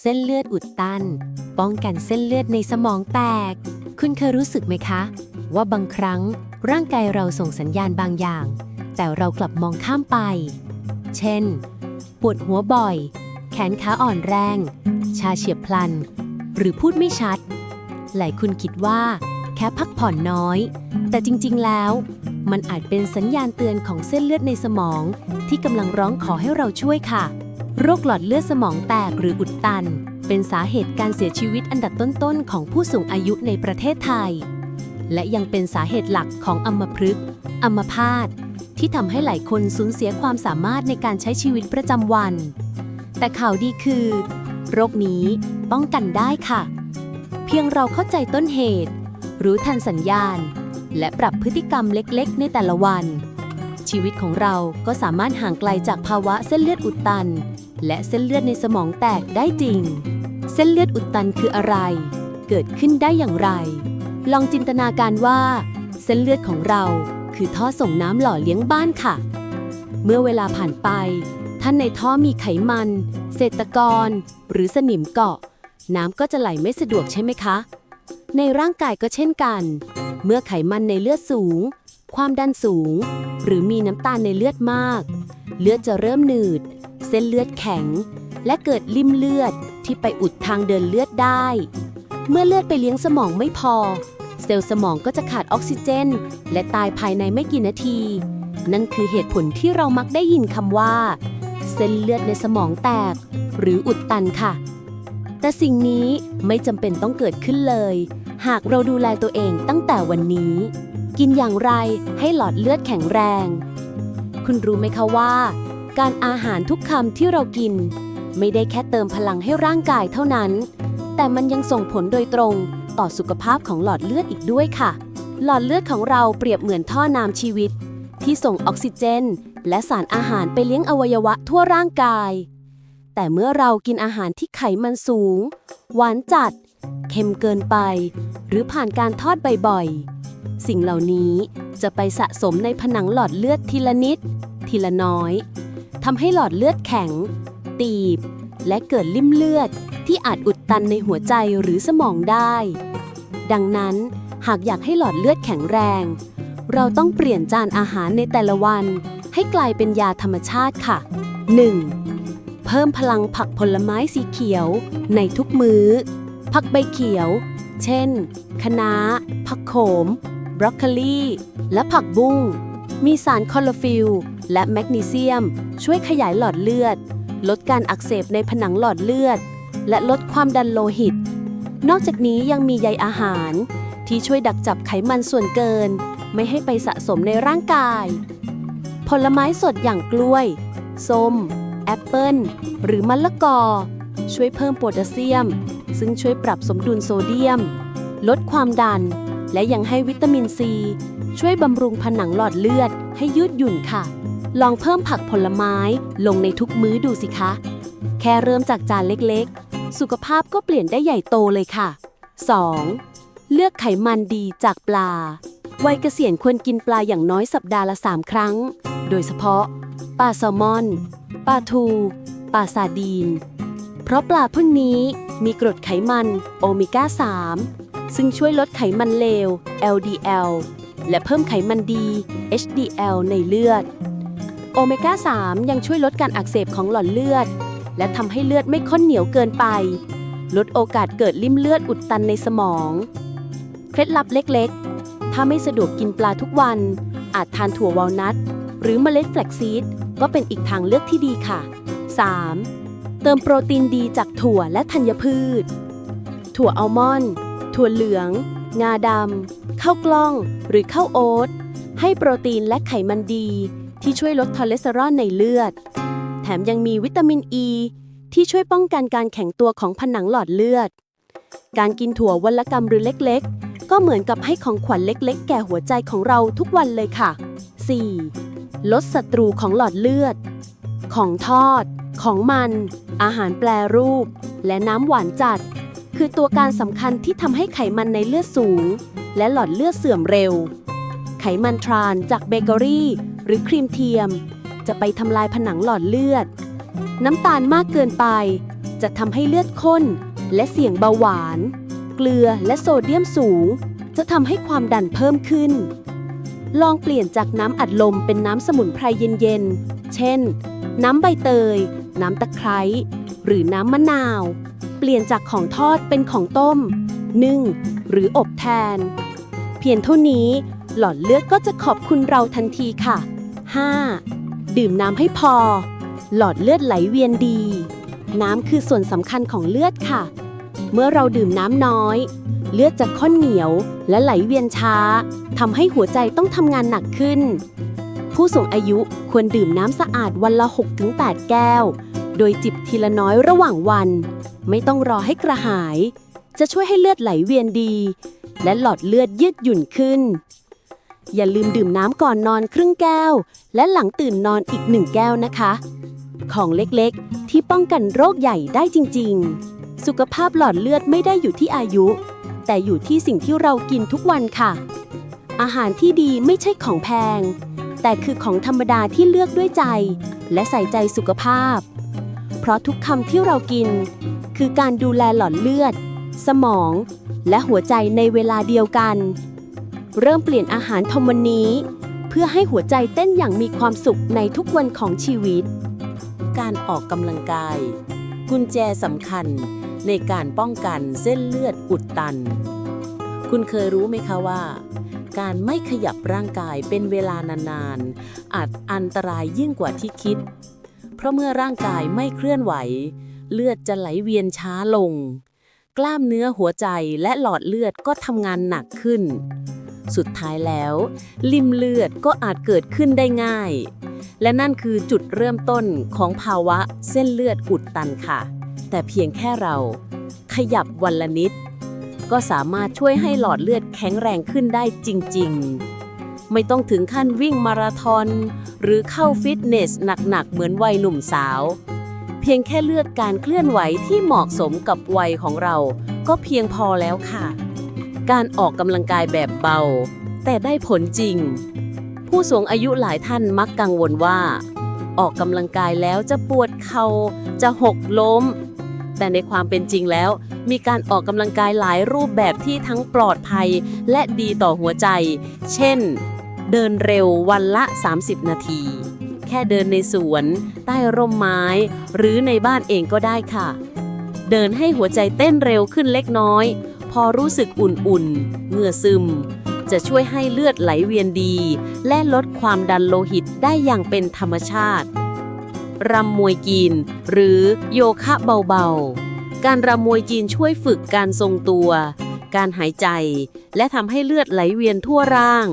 เส้นเลือดอุดตัน ป้องกันเส้นเลือดในสมองแตก คุณเคยรู้สึกไหมคะ ว่าบางครั้งร่างกายเราส่งสัญญาณบางอย่าง แต่เรากลับมองข้ามไป เช่น ปวดหัวบ่อย แขนขาอ่อนแรง ชาเฉียบพลัน หรือพูดไม่ชัด หลายคนคิดว่า แค่พักผ่อนน้อย แต่จริงๆแล้ว มันอาจเป็นสัญญาณเตือนของเส้นเลือดในสมอง ที่กำลังร้องขอให้เราช่วยค่ะ โรคหลอดเลือดสมองแตกหรืออุดตัน เป็นสาเหตุการเสียชีวิตอันดับต้นๆ ของผู้สูงอายุในประเทศไทย และยังเป็นสาเหตุหลักของอัมพฤกษ์อัมพาตที่ทำให้หลายคนสูญเสียความสามารถในการใช้ชีวิตประจำวัน แต่ข่าวดีคือ โรคนี้ป้องกันได้ค่ะ เพียงเราเข้าใจต้นเหตุ รู้ทันสัญญาณ และปรับพฤติกรรมเล็กๆ ในแต่ละวัน ชีวิตของเราก็สามารถห่างไกลจากภาวะเส้นเลือดอุดตัน และเส้นเลือดในสมองแตกได้จริง เส้นเลือดอุดตันคืออะไร เกิดขึ้นได้อย่างไร ลองจินตนาการว่า เส้นเลือดของเราคือท่อส่งน้ำหล่อเลี้ยงบ้านค่ะ เมื่อเวลาผ่านไป ท่านในท่อมีไขมัน เศษตะกอนหรือสนิมเกาะ น้ำก็จะไหลไม่สะดวกใช่ไหมคะ ในร่างกายก็เช่นกัน เมื่อไขมันในเลือดสูง ความดันสูง หรือมีน้ำตาลในเลือดมาก เลือดจะเริ่มหนืด เส้นเลือดแข็ง และเกิดลิ่มเลือดที่ไปอุดทางเดินเลือดได้ เมื่อเลือดไปเลี้ยงสมองไม่พอ เซลล์สมองก็จะขาดออกซิเจน และตายภายในไม่กี่นาที นั่นคือเหตุผลที่เรามักได้ยินคำว่า เส้นเลือดในสมองแตก หรืออุดตันค่ะ แต่สิ่งนี้ไม่จำเป็นต้องเกิดขึ้นเลย หากเราดูแลตัวเองตั้งแต่วันนี้ กินอย่างไรให้หลอดเลือดแข็งแรง คุณรู้ไหมคะว่า การอาหารทุกคำที่เรากิน ไม่ได้แค่เติมพลังให้ร่างกายเท่านั้น แต่มันยังส่งผลโดยตรงต่อสุขภาพของหลอดเลือดอีกด้วยค่ะ หลอดเลือดของเราเปรียบเหมือนท่อน้ำชีวิต ที่ส่งออกซิเจน และสารอาหารไปเลี้ยงอวัยวะทั่วร่างกาย แต่เมื่อเรากินอาหารที่ไขมันสูง หวานจัด เค็มเกินไป หรือผ่านการทอดบ่อยๆ สิ่งเหล่านี้จะไปสะสมในผนังหลอดเลือดทีละนิด ทีละน้อยทำให้หลอดเลือดแข็ง ตีบ และเกิดลิ่มเลือดที่อาจอุดตันในหัวใจหรือสมองได้ ดังนั้นหากอยากให้หลอดเลือดแข็งแรง เราต้องเปลี่ยนจานอาหารในแต่ละวัน ให้กลายเป็นยาธรรมชาติค่ะ 1. เพิ่มพลังผักผลไม้สีเขียวในทุกมื้อ ผักใบเขียว เช่นคะน้า ผักโขม บรอกโคลี และผักบุ้ง มีสารคลอโรฟิลและแมกนีเซียม ช่วยขยายหลอดเลือด ลดการอักเสบในผนังหลอดเลือด และลดความดันโลหิต นอกจากนี้ยังมีใยอาหาร ที่ช่วยดักจับไขมันส่วนเกิน ไม่ให้ไปสะสมในร่างกาย ผลไม้สดอย่างกล้วย ส้ม แอปเปิ้ลหรือมะละกอ ช่วยเพิ่มโพแทสเซียม ซึ่งช่วยปรับสมดุลโซเดียม ลดความดัน และยังให้วิตามินซี ช่วยบำรุงผนังหลอดเลือด ให้ยืดหยุ่นค่ะ ลองเพิ่มผักผลไม้ลงในทุกมื้อดูสิคะ แค่เริ่มจากจานเล็กๆ สุขภาพก็เปลี่ยนได้ใหญ่โตเลยค่ะ 2. เลือกไขมันดีจากปลา วัยเกษียณควรกินปลาอย่างน้อยสัปดาห์ละ 3 ครั้ง โดยเฉพาะปลาแซลมอน ปลาทู ปลาซาดีน เพราะปลาพวกนี้มีกรดไขมันโอเมก้า 3 ซึ่งช่วยลดไขมันเลว LDL และเพิ่มไขมันดี HDL ในเลือด โอเมก้า 3 ยังช่วยลดการอักเสบของหลอดเลือด และทำให้เลือดไม่ข้นเหนียวเกินไป ลดโอกาสเกิดลิ่มเลือดอุดตันในสมอง เคล็ดลับเล็กๆ ถ้าไม่สะดวกกินปลาทุกวัน อาจทานถั่ววอลนัทหรือเมล็ดแฟลกซีดก็เป็นอีกทางเลือกที่ดีค่ะ 3. เติมโปรตีนดีจากถั่วและธัญพืช ถั่วอัลมอนด์ ถั่วเหลือง งาดำข้าวกล้อง หรือข้าวโอ๊ตให้โปรตีนและไขมันดี ที่ช่วยลดคอเลสเตอรอลในเลือด แถมยังมีวิตามินอ e, ีที่ช่วยป้องกันการแข็งตัวของผนังหลอดเลือด การกินถั่ววันละกำหรือเล็กๆ ก็เหมือนกับให้ของขวัญเล็กๆ แก่หัวใจของเราทุกวันเลยค่ะ 4. ลดศัตรูของหลอดเลือด ของทอด ของมัน อาหารแปรรูป และน้ำหวานจัด คือตัวการสำคัญที่ทำให้ไขมันในเลือดสูง และหลอดเลือดเสื่อมเร็ว ไขมันทรานจากเบเกอรี่ หรือครีมเทียม จะไปทำลายผนังหลอดเลือด น้ำตาลมากเกินไป จะทำให้เลือดข้น และเสี่ยงเบาหวาน เกลือและโซเดียมสูง จะทำให้ความดันเพิ่มขึ้น ลองเปลี่ยนจากน้ำอัดลมเป็นน้ำสมุนไพรเย็นๆ เช่น น้ำใบเตย น้ำตะไคร้ หรือน้ำมะนาว เปลี่ยนจากของทอดเป็นของต้ม นึ่ง หรืออบแทน เพียงเท่านี้หลอดเลือดก็จะขอบคุณเราทันทีค่ะ 5. ดื่มน้ำให้พอ หลอดเลือดไหลเวียนดี น้ำคือส่วนสำคัญของเลือดค่ะ เมื่อเราดื่มน้ำน้อย เลือดจะข้นเหนียวและไหลเวียนช้าทำให้หัวใจต้องทำงานหนักขึ้น ผู้สูงอายุควรดื่มน้ำสะอาดวันละ 6-8 แก้ว โดยจิบทีละน้อยระหว่างวัน ไม่ต้องรอให้กระหาย จะช่วยให้เลือดไหลเวียนดี และหลอดเลือดยืดหยุ่นขึ้น อย่าลืมดื่มน้ำก่อนนอนครึ่งแก้ว และหลังตื่นนอนอีกหนึ่งแก้วนะคะ ของเล็กๆ ที่ป้องกันโรคใหญ่ได้จริง ๆ สุขภาพหลอดเลือดไม่ได้อยู่ที่อายุ แต่อยู่ที่สิ่งที่เรากินทุกวันค่ะ อาหารที่ดีไม่ใช่ของแพง แต่คือของธรรมดาที่เลือกด้วยใจ และใส่ใจสุขภาพ เพราะทุกคำที่เรากิน คือการดูแลหลอดเลือด สมอง และหัวใจในเวลาเดียวกัน เริ่มเปลี่ยนอาหารทำวันนี้ เพื่อให้หัวใจเต้นอย่างมีความสุขในทุกวันของชีวิต การออกกำลังกาย กุญแจสำคัญในการป้องกันเส้นเลือดอุดตัน คุณเคยรู้ไหมคะว่า การไม่ขยับร่างกายเป็นเวลานานๆอาจอันตรายยิ่งกว่าที่คิด เพราะเมื่อร่างกายไม่เคลื่อนไหว เลือดจะไหลเวียนช้าลง กล้ามเนื้อหัวใจและหลอดเลือดก็ทำงานหนักขึ้น สุดท้ายแล้ว ลิ่มเลือดก็อาจเกิดขึ้นได้ง่าย และนั่นคือจุดเริ่มต้นของภาวะเส้นเลือดอุดตันค่ะ แต่เพียงแค่เรา ขยับวันละนิด ก็สามารถช่วยให้หลอดเลือดแข็งแรงขึ้นได้จริง ๆไม่ต้องถึงขั้นวิ่งมาราธอนหรือเข้าฟิตเนสหนักๆ เหมือนวัยหนุ่มสาว เพียงแค่เลือกการเคลื่อนไหวที่เหมาะสมกับวัยของเรา ก็เพียงพอแล้วค่ะ การออกกำลังกายแบบเบา แต่ได้ผลจริง ผู้สูงอายุหลายท่านมักกังวลว่า ออกกำลังกายแล้วจะปวดเขา่าจะหกล้ม แต่ในความเป็นจริงแล้ว มีการออกกำลังกายหลายรูปแบบที่ทั้งปลอดภัยและดีต่อหัวใจ เช่น เดินเร็ววันละ 30 นาที แค่เดินในสวน ใต้ร่มไม้ หรือในบ้านเองก็ได้ค่ะ เดินให้หัวใจเต้นเร็วขึ้นเล็กน้อย พอรู้สึกอุ่นๆเหงื่อซึม จะช่วยให้เลือดไหลเวียนดี และลดความดันโลหิตได้อย่างเป็นธรรมชาติ รำมวยจีน หรือโยคะเบาๆ การรำมวยจีนช่วยฝึกการทรงตัว การหายใจ และทำให้เลือดไหลเวียนทั่วร่าง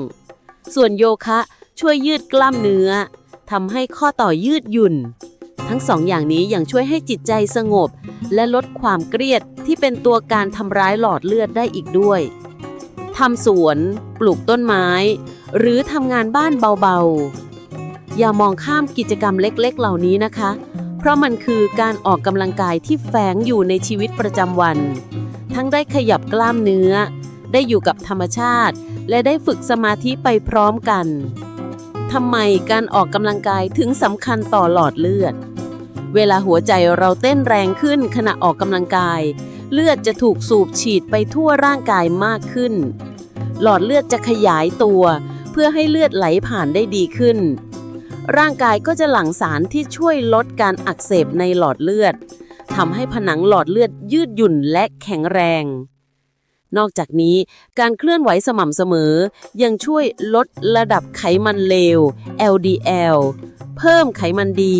ส่วนโยคะช่วยยืดกล้ามเนื้อ ทำให้ข้อต่อยืดหยุ่น ทั้งสองอย่างนี้ยังช่วยให้จิตใจสงบ และลดความเครียดที่เป็นตัวการทำร้ายหลอดเลือดได้อีกด้วยทำสวน ปลูกต้นไม้ หรือทำงานบ้านเบาๆ อย่ามองข้ามกิจกรรมเล็กๆ เหล่านี้นะคะ เพราะมันคือการออกกำลังกายที่แฝงอยู่ในชีวิตประจำวัน ทั้งได้ขยับกล้ามเนื้อ ได้อยู่กับธรรมชาติ และได้ฝึกสมาธิไปพร้อมกัน ทำไมการออกกำลังกายถึงสำคัญต่อหลอดเลือด เวลาหัวใจเราเต้นแรงขึ้นขณะออกกำลังกาย เลือดจะถูกสูบฉีดไปทั่วร่างกายมากขึ้น หลอดเลือดจะขยายตัว เพื่อให้เลือดไหลผ่านได้ดีขึ้น ร่างกายก็จะหลั่งสารที่ช่วยลดการอักเสบในหลอดเลือดทำให้ผนังหลอดเลือดยืดหยุ่นและแข็งแรง นอกจากนี้การเคลื่อนไหวสม่ำเสมอ ยังช่วยลดระดับไขมันเลว LDL เพิ่มไขมันดี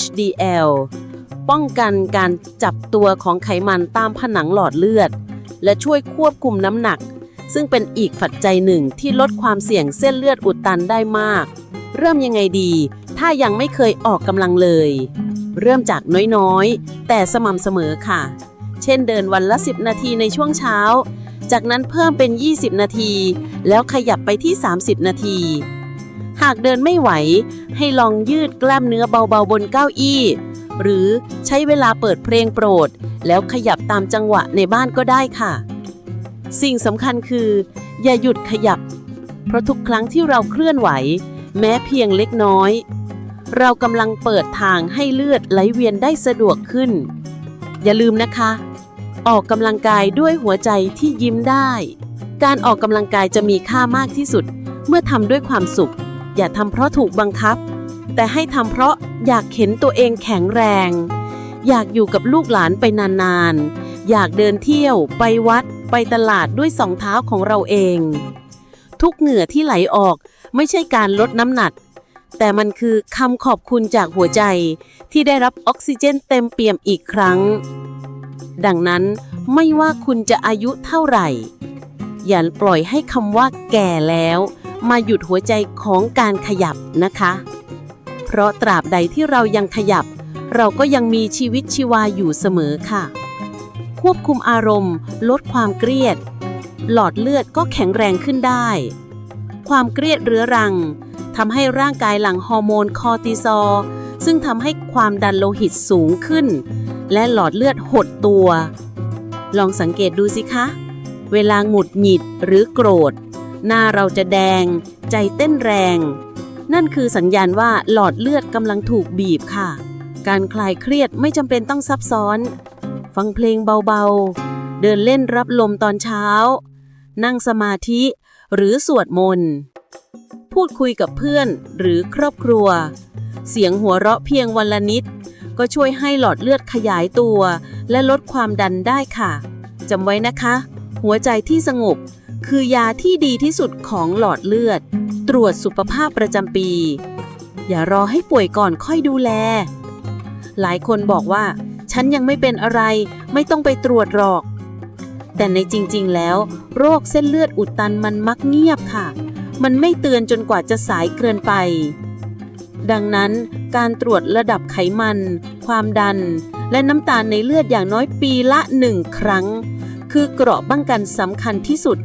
HDL ป้องกันการจับตัวของไขมันตามผนังหลอดเลือด และช่วยควบคุมน้ำหนัก ซึ่งเป็นอีกปัจจัยหนึ่งที่ลดความเสี่ยงเส้นเลือดอุดตันได้มาก เริ่มยังไงดี ถ้ายังไม่เคยออกกำลังเลย เริ่มจากน้อยๆ แต่สม่ำเสมอค่ะ เช่นเดินวันละ 10 นาทีในช่วงเช้า จากนั้นเพิ่มเป็น 20 นาที แล้วขยับไปที่ 30 นาที หากเดินไม่ไหว ให้ลองยืดกล้ามเนื้อเบาๆบนเก้าอี้ หรือใช้เวลาเปิดเพลงโปรด แล้วขยับตามจังหวะในบ้านก็ได้ค่ะ สิ่งสำคัญคือ อย่าหยุดขยับ เพราะทุกครั้งที่เราเคลื่อนไหว แม้เพียงเล็กน้อย เรากำลังเปิดทางให้เลือดไหลเวียนได้สะดวกขึ้น อย่าลืมนะคะ ออกกำลังกายด้วยหัวใจที่ยิ้มได้ การออกกำลังกายจะมีค่ามากที่สุด เมื่อทำด้วยความสุข อย่าทำเพราะถูกบังคับ แต่ให้ทำเพราะอยากเห็นตัวเองแข็งแรง อยากอยู่กับลูกหลานไปนานๆ อยากเดินเที่ยวไปวัด ไปตลาดด้วยสองเท้าของเราเอง ทุกเหงื่อที่ไหลออกไม่ใช่การลดน้ำหนัก แต่มันคือคำขอบคุณจากหัวใจที่ได้รับออกซิเจนเต็มเปี่ยมอีกครั้ง ดังนั้นไม่ว่าคุณจะอายุเท่าไหร่ อย่าปล่อยให้คำว่าแก่แล้ว มาหยุดหัวใจของการขยับนะคะ เพราะตราบใดที่เรายังขยับ เราก็ยังมีชีวิตชีวาอยู่เสมอค่ะ ควบคุมอารมณ์ ลดความเครียด หลอดเลือดก็แข็งแรงขึ้นได้ ความเครียดเรื้อรังทำให้ร่างกายหลั่งฮอร์โมนคอร์ติซอลซึ่งทำให้ความดันโลหิตสูงขึ้น และหลอดเลือดหดตัว ลองสังเกตดูสิคะ เวลาหงุดหงิดหรือโกรธ หน้าเราจะแดง ใจเต้นแรง นั่นคือสัญญาณว่าหลอดเลือดกำลังถูกบีบค่ะ การคลายเครียดไม่จำเป็นต้องซับซ้อน ฟังเพลงเบาๆ เดินเล่นรับลมตอนเช้า นั่งสมาธิหรือสวดมนต์พูดคุยกับเพื่อนหรือครอบครัว เสียงหัวเราะเพียงวันละนิด ก็ช่วยให้หลอดเลือดขยายตัว และลดความดันได้ค่ะจำไว้นะคะ หัวใจที่สงบ คือยาที่ดีที่สุดของหลอดเลือด ตรวจสุขภาพประจำปี อย่ารอให้ป่วยก่อนค่อยดูแล หลายคนบอกว่า ฉันยังไม่เป็นอะไรไม่ต้องไปตรวจหรอก แต่ในจริงๆแล้ว โรคเส้นเลือดอุดตันมันมักเงียบค่ะ มันไม่เตือนจนกว่าจะสายเกินไป ดังนั้นการตรวจระดับไขมัน ความดัน และน้ำตาลในเลือดอย่างน้อยปีละหนึ่งครั้ง คือเกราะป้องกันสำคัญที่สุด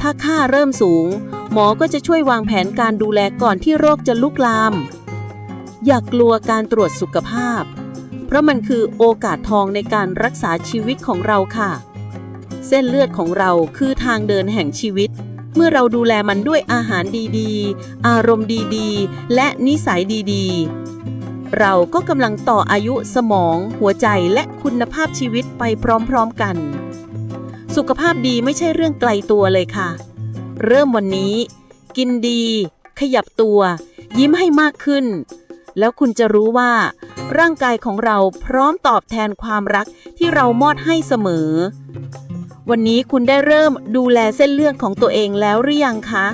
ถ้าค่าเริ่มสูง หมอก็จะช่วยวางแผนการดูแลก่อนที่โรคจะลุกลาม อย่ากกลัวการตรวจสุขภาพ เพราะมันคือโอกาสทองในการรักษาชีวิตของเราค่ะ เส้นเลือดของเราคือทางเดินแห่งชีวิต เมื่อเราดูแลมันด้วยอาหารดีๆ อารมณ์ดีๆ และนิสัยดีๆ เราก็กำลังต่ออายุสมอง หัวใจและคุณภาพชีวิตไปพร้อมๆกัน สุขภาพดีไม่ใช่เรื่องไกลตัวเลยค่ะ เริ่มวันนี้ กินดี ขยับตัว ยิ้มให้มากขึ้น แล้วคุณจะรู้ว่า ร่างกายของเราพร้อมตอบแทนความรักที่เรามอบให้เสมอ วันนี้คุณได้เริ่มดูแลเส้นเลือดของตัวเองแล้วหรือยังคะ